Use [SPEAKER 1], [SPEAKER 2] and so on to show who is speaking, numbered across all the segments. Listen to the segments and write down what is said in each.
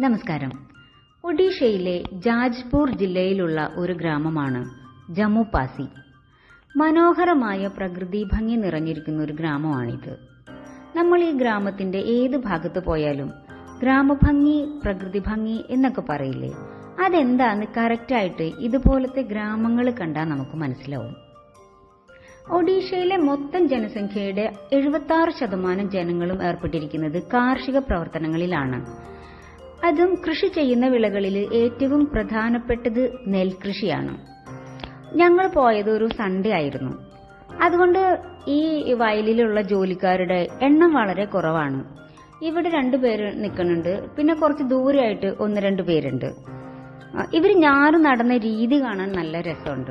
[SPEAKER 1] നമസ്കാരം. ഒഡീഷയിലെ ജാജ്പൂർ ജില്ലയിലുള്ള ഒരു ഗ്രാമമാണ് ജമ്മുപാസി മനോഹരമായ പ്രകൃതി ഭംഗി നിറഞ്ഞിരിക്കുന്ന ഒരു ഗ്രാമമാണിത്. നമ്മൾ ഈ ഗ്രാമത്തിന്റെ ഏത് ഭാഗത്ത് പോയാലും ഗ്രാമഭംഗി പ്രകൃതി ഭംഗി എന്നൊക്കെ പറയില്ലേ? അതെന്താന്ന് കറക്റ്റായിട്ട് ഇതുപോലത്തെ ഗ്രാമങ്ങൾ കണ്ടാൽ നമുക്ക് മനസ്സിലാവും. ഒഡീഷയിലെ മൊത്തം ജനസംഖ്യയുടെ എഴുപത്തി ശതമാനം ജനങ്ങളും ഏർപ്പെട്ടിരിക്കുന്നത് കാർഷിക പ്രവർത്തനങ്ങളിലാണ്. അതും കൃഷി ചെയ്യുന്ന വിളകളിൽ ഏറ്റവും പ്രധാനപ്പെട്ടത് നെൽകൃഷിയാണ്. ഞങ്ങൾ പോയത് ഒരു സൺഡേ ആയിരുന്നു. അതുകൊണ്ട് ഈ വയലിലുള്ള ജോലിക്കാരുടെ എണ്ണം വളരെ കുറവാണ്. ഇവിടെ രണ്ടുപേര് നിൽക്കുന്നുണ്ട്. പിന്നെ കുറച്ച് ദൂരെയായിട്ട് ഒന്ന് രണ്ട് പേരുണ്ട്. ഇവർ ഞാറ് നടന്ന രീതി കാണാൻ നല്ല രസമുണ്ട്.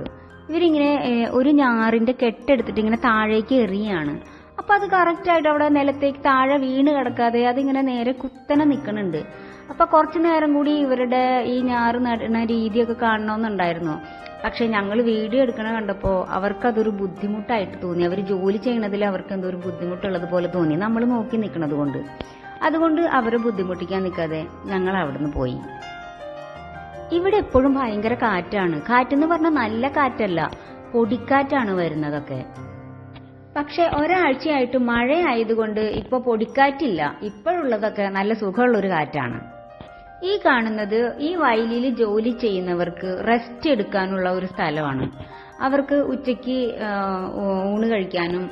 [SPEAKER 1] ഇവരിങ്ങനെ ഒരു ഞാറിന്റെ കെട്ടെടുത്തിട്ട് ഇങ്ങനെ താഴേക്ക് എറിയാണ്. അപ്പൊ അത് കറക്റ്റ് ആയിട്ട് അവിടെ നിലത്തേക്ക് താഴെ വീണ് കിടക്കാതെ അതിങ്ങനെ നേരെ കുത്തനെ നിൽക്കുന്നുണ്ട്. അപ്പൊ കുറച്ചു നേരം കൂടി ഇവരുടെ ഈ ഞാറ് നടുന്ന രീതിയൊക്കെ കാണണമെന്നുണ്ടായിരുന്നു പക്ഷെ ഞങ്ങൾ വീഡിയോ എടുക്കണ കണ്ടപ്പോ അവർക്കതൊരു ബുദ്ധിമുട്ടായിട്ട് തോന്നി. അവർ ജോലി ചെയ്യണതിൽ അവർക്ക് എന്തോ ഒരു ബുദ്ധിമുട്ടുള്ളത് പോലെ തോന്നി. നമ്മൾ നോക്കി നിൽക്കണത് കൊണ്ട്. അതുകൊണ്ട് അവരെ ബുദ്ധിമുട്ടിക്കാൻ നിൽക്കാതെ ഞങ്ങൾ അവിടുന്ന് പോയി. ഇവിടെ എപ്പോഴും ഭയങ്കര കാറ്റാണ്. കാറ്റെന്ന് പറഞ്ഞാൽ നല്ല കാറ്റല്ല. പൊടിക്കാറ്റാണ് വരുന്നതൊക്കെ. പക്ഷെ ഒരാഴ്ചയായിട്ട് മഴ ആയതുകൊണ്ട് ഇപ്പൊ പൊടിക്കാറ്റില്ല. ഇപ്പോഴുള്ളതൊക്കെ നല്ല സുഖമുള്ള ഒരു കാറ്റാണ്. ഈ കാണുന്നത് ഈ വയലിൽ ജോലി ചെയ്യുന്നവർക്ക് റെസ്റ്റ് എടുക്കാനുള്ള ഒരു സ്ഥലമാണ്. അവർക്ക് ഉച്ചയ്ക്ക് ഊണ് കഴിക്കാനും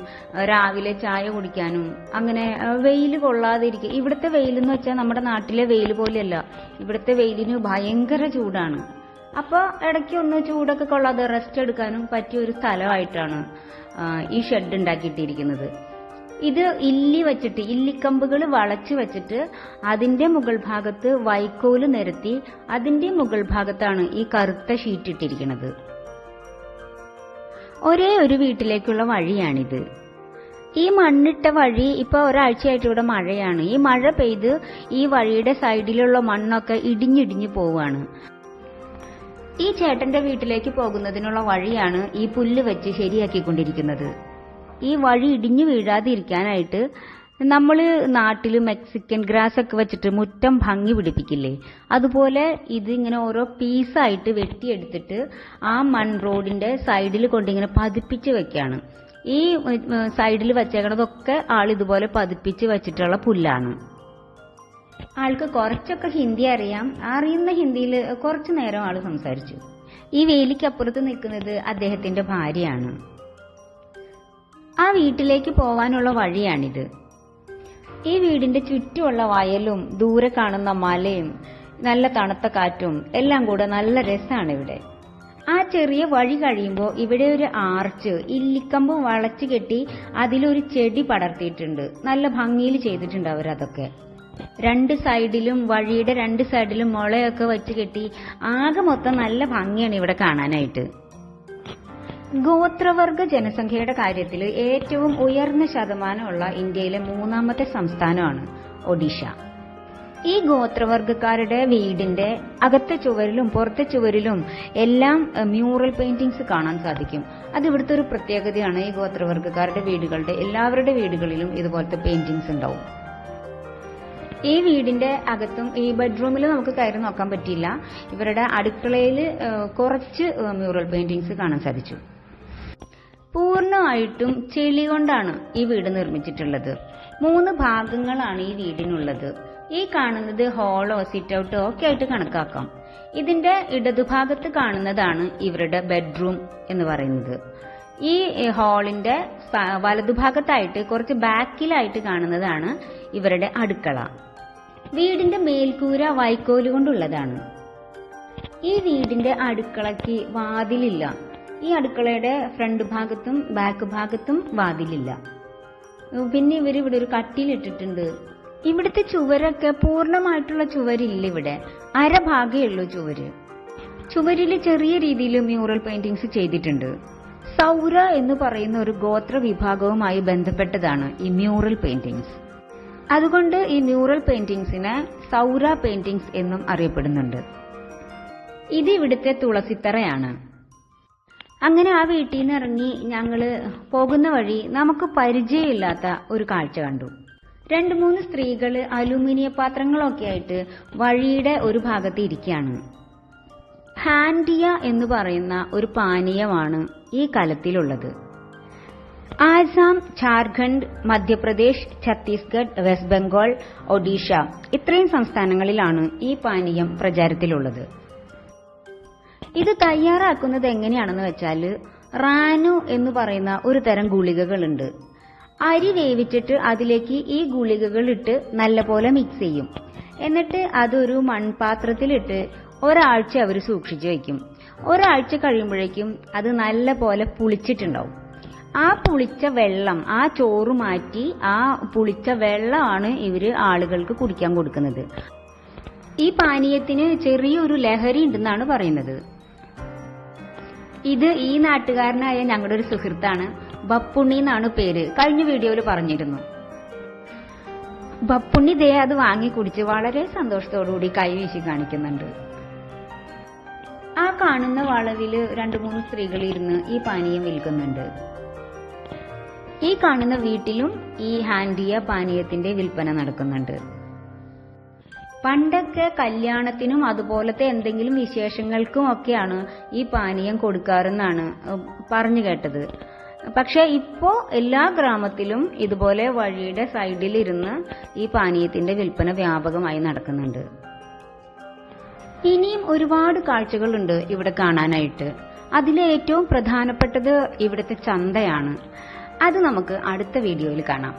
[SPEAKER 1] രാവിലെ ചായ കുടിക്കാനും അങ്ങനെ വെയിൽ കൊള്ളാതിരിക്കുക ഇവിടുത്തെ വെയിൽ എന്ന് വെച്ചാൽ നമ്മുടെ നാട്ടിലെ വെയിൽ പോലെയല്ല. ഇവിടുത്തെ വെയിലിന് ഭയങ്കര ചൂടാണ്. അപ്പോൾ ഇടയ്ക്ക് ഒന്ന് ചൂടൊക്കെ കൊള്ളാതെ റെസ്റ്റ് എടുക്കാനും പറ്റിയ ഒരു സ്ഥലമായിട്ടാണ് ഈ ഷെഡ് ഉണ്ടാക്കിയിട്ടിരിക്കുന്നത്. ഇത് ഇല്ലി വച്ചിട്ട് ഇല്ലിക്കമ്പുകൾ വളച്ചു വച്ചിട്ട് അതിന്റെ മുകൾ ഭാഗത്ത് വൈക്കോൽ നിരത്തി അതിന്റെ മുകൾ ഭാഗത്താണ് ഈ കറുത്ത ഷീറ്റ് ഇട്ടിരിക്കുന്നത്. ഒരേ ഒരു വീട്ടിലേക്കുള്ള വഴിയാണിത്. ഈ മണ്ണിട്ട വഴി ഇപ്പൊ ഒരാഴ്ചയായിട്ട് ഇവിടെ മഴയാണ്. ഈ മഴ പെയ്ത് ഈ വഴിയുടെ സൈഡിലുള്ള മണ്ണൊക്കെ ഇടിഞ്ഞിടിഞ്ഞു പോവാണ്. ഈ ചേട്ടന്റെ വീട്ടിലേക്ക് പോകുന്നതിനുള്ള വഴിയാണ് ഈ പുല്ല് വെച്ച് ശരിയാക്കിക്കൊണ്ടിരിക്കുന്നത്. ഈ വഴി ഇടിഞ്ഞു വീഴാതിരിക്കാനായിട്ട് നമ്മൾ നാട്ടിൽ മെക്സിക്കൻ ഗ്രാസ് ഒക്കെ വെച്ചിട്ട് മുറ്റം ഭംഗി പിടിപ്പിക്കില്ലേ? അതുപോലെ ഇത് ഇങ്ങനെ ഓരോ പീസായിട്ട് വെട്ടിയെടുത്തിട്ട് ആ മൺ റോഡിന്റെ സൈഡിൽ കൊണ്ടിങ്ങനെ പതിപ്പിച്ച് വെക്കാണ്. ഈ സൈഡിൽ വെച്ചേക്കണതൊക്കെ ആൾ ഇതുപോലെ പതിപ്പിച്ച് വെച്ചിട്ടുള്ള പുല്ലാണ്. ആൾക്ക് കുറച്ചൊക്കെ ഹിന്ദി അറിയാം. അറിയുന്ന ഹിന്ദിയിൽ കുറച്ചു നേരം ആൾ സംസാരിച്ചു. ഈ വേലിക്കപ്പുറത്ത് നിൽക്കുന്നത് അദ്ദേഹത്തിന്റെ ഭാര്യയാണ്. ആ വീട്ടിലേക്ക് പോവാനുള്ള വഴിയാണിത്. ഈ വീടിന്റെ ചുറ്റുമുള്ള വയലും ദൂരെ കാണുന്ന മലയും നല്ല തണുത്ത കാറ്റും എല്ലാം കൂടെ നല്ല രസമാണ് ഇവിടെ ആ ചെറിയ വഴി കഴിയുമ്പോൾ ഇവിടെ ഒരു ആർച്ച് ഇല്ലിക്കമ്പ് വളച്ചു കെട്ടി അതിലൊരു ചെടി പടർത്തിയിട്ടുണ്ട്. നല്ല ഭംഗിയിൽ ചെയ്തിട്ടുണ്ട് അവരതൊക്കെ. രണ്ട് സൈഡിലും വഴിയുടെ രണ്ട് സൈഡിലും മുളയൊക്കെ വെച്ച് കെട്ടി ആകെ മൊത്തം നല്ല ഭംഗിയാണ് ഇവിടെ കാണാനായിട്ട്. ഗോത്രവർഗ ജനസംഖ്യയുടെ കാര്യത്തിൽ ഏറ്റവും ഉയർന്ന ശതമാനമുള്ള ഇന്ത്യയിലെ മൂന്നാമത്തെ സംസ്ഥാനമാണ് ഒഡീഷ. ഈ ഗോത്രവർഗക്കാരുടെ വീടിന്റെ അകത്തെ ചുവരിലും പുറത്തെ ചുവരിലും എല്ലാം മ്യൂറൽ പെയിന്റിങ്സ് കാണാൻ സാധിക്കും. അത് ഇവിടുത്തെ ഒരു പ്രത്യേകതയാണ് ഈ ഗോത്രവർഗക്കാരുടെ വീടുകളുടെ എല്ലാവരുടെ വീടുകളിലും ഇതുപോലത്തെ പെയിന്റിങ്സ് ഉണ്ടാവും. ഈ വീടിന്റെ അകത്തും ഈ ബെഡ്റൂമിൽ നമുക്ക് കയറി നോക്കാൻ പറ്റിയില്ല. ഇവരുടെ അടുക്കളയിൽ കുറച്ച് മ്യൂറൽ പെയിന്റിങ്സ് കാണാൻ സാധിച്ചു. പൂർണമായിട്ടും ചെളി കൊണ്ടാണ് ഈ വീട് നിർമ്മിച്ചിട്ടുള്ളത്. മൂന്ന് ഭാഗങ്ങളാണ് ഈ വീടിനുള്ളത്. ഈ കാണുന്നത് ഹോളോ സിറ്റ് ഔട്ടോ ഒക്കെ ആയിട്ട് കണക്കാക്കാം. ഇതിന്റെ ഇടതുഭാഗത്ത് കാണുന്നതാണ് ഇവരുടെ ബെഡ്റൂം എന്ന് പറയുന്നത്. ഈ ഹാളിന്റെ വലതുഭാഗത്തായിട്ട് കുറച്ച് ബാക്കിലായിട്ട് കാണുന്നതാണ് ഇവരുടെ അടുക്കള. വീടിന്റെ മേൽക്കൂര വൈക്കോൽ കൊണ്ടുള്ളതാണ്. ഈ വീടിന്റെ അടുക്കളയ്ക്ക് വാതിലില്ല. ഈ അടുക്കളയുടെ ഫ്രണ്ട് ഭാഗത്തും ബാക്ക് ഭാഗത്തും വാതിലില്ല. പിന്നെ ഇവർ ഇവിടെ ഒരു കട്ടിലിട്ടിട്ടുണ്ട് ഇവിടുത്തെ ചുവരൊക്കെ പൂർണമായിട്ടുള്ള ചുവരില്ല ഇവിടെ. അരഭാഗേ ഉള്ളൂ ചുവര്. ചുവരിൽ ചെറിയ രീതിയിൽ മ്യൂറൽ പെയിന്റിങ്സ് ചെയ്തിട്ടുണ്ട്. സൗര എന്ന് പറയുന്ന ഒരു ഗോത്ര വിഭാഗവുമായി ബന്ധപ്പെട്ടതാണ് ഈ മ്യൂറൽ പെയിന്റിങ്സ് അതുകൊണ്ട് ഈ മ്യൂറൽ പെയിന്റിങ്സിനെ സൗര പെയിന്റിങ്സ് എന്നും അറിയപ്പെടുന്നുണ്ട്. ഇത് ഇവിടുത്തെ തുളസിത്തറയാണ്. അങ്ങനെ ആ വീട്ടിൽ നിന്ന് ഇറങ്ങി ഞങ്ങൾ പോകുന്ന വഴി നമുക്ക് പരിചയമില്ലാത്ത ഒരു കാഴ്ച കണ്ടു. രണ്ട് മൂന്ന് സ്ത്രീകൾ അലുമിനിയ പാത്രങ്ങളൊക്കെ ആയിട്ട് വഴിയുടെ ഒരു ഭാഗത്ത് ഇരിക്കുകയാണ്. ഹാൻഡിയ എന്ന് പറയുന്ന ഒരു പാനീയമാണ് ഈ കലത്തിലുള്ളത്. ആസാം ഝാർഖണ്ഡ് മധ്യപ്രദേശ് ഛത്തീസ്ഗഡ് വെസ്റ്റ് ബംഗാൾ ഒഡീഷ ഇത്രയും സംസ്ഥാനങ്ങളിലാണ് ഈ പാനീയം പ്രചാരത്തിലുള്ളത്. ഇത് തയ്യാറാക്കുന്നത് എങ്ങനെയാണെന്ന് വെച്ചാൽ റാനു എന്ന് പറയുന്ന ഒരു തരം ഗുളികകളുണ്ട്. അരി വേവിച്ചിട്ട് അതിലേക്ക് ഈ ഗുളികകൾ ഇട്ട് നല്ലപോലെ മിക്സ് ചെയ്യും. എന്നിട്ട് അതൊരു മൺപാത്രത്തിലിട്ട് ഒരാഴ്ച അവർ സൂക്ഷിച്ചു വെക്കും. ഒരാഴ്ച കഴിയുമ്പോഴേക്കും അത് നല്ല പോലെ പുളിച്ചിട്ടുണ്ടാവും. ആ പുളിച്ച വെള്ളം ആ ചോറ് മാറ്റി ആ പുളിച്ച വെള്ളമാണ് ഇവർ ആളുകൾക്ക് കുടിക്കാൻ കൊടുക്കുന്നത്. ഈ പാനീയത്തിന് ചെറിയൊരു ലഹരി ഉണ്ടെന്നാണ് പറയുന്നത്. ഇത് ഈ നാട്ടുകാരനായ ഞങ്ങളുടെ ഒരു സുഹൃത്താണ്. ബപ്പുണ്ണി എന്നാണ് പേര്. കഴിഞ്ഞ വീഡിയോയിൽ പറഞ്ഞിരുന്നു. ബപ്പുണ്ണി ദേ അത് വാങ്ങി കുടിച്ച് വളരെ സന്തോഷത്തോടുകൂടി കൈവീശി കാണിക്കുന്നുണ്ട്. ആ കാണുന്ന വളവിൽ രണ്ടു മൂന്ന് സ്ത്രീകൾ ഇരുന്ന് ഈ പാനീയം വിൽക്കുന്നുണ്ട്. ഈ കാണുന്ന വീട്ടിലും ഈ ഹാൻഡിയ പാനീയത്തിന്റെ വിൽപ്പന നടക്കുന്നുണ്ട്. പണ്ടൊക്കെ കല്യാണത്തിനും അതുപോലത്തെ എന്തെങ്കിലും വിശേഷങ്ങൾക്കും ഒക്കെയാണ് ഈ പാനീയം കൊടുക്കാറെന്നാണ് പറഞ്ഞു കേട്ടത്. പക്ഷെ ഇപ്പോ എല്ലാ ഗ്രാമത്തിലും ഇതുപോലെ വഴിയുടെ സൈഡിൽ ഇരുന്ന് ഈ പാനീയത്തിന്റെ വിൽപ്പന വ്യാപകമായി നടക്കുന്നുണ്ട്. ഇനിയും ഒരുപാട് കാഴ്ചകളുണ്ട് ഇവിടെ കാണാനായിട്ട്. അതിലെ ഏറ്റവും പ്രധാനപ്പെട്ടത് ഇവിടുത്തെ ചന്തയാണ്. അത് നമുക്ക് അടുത്ത വീഡിയോയിൽ കാണാം.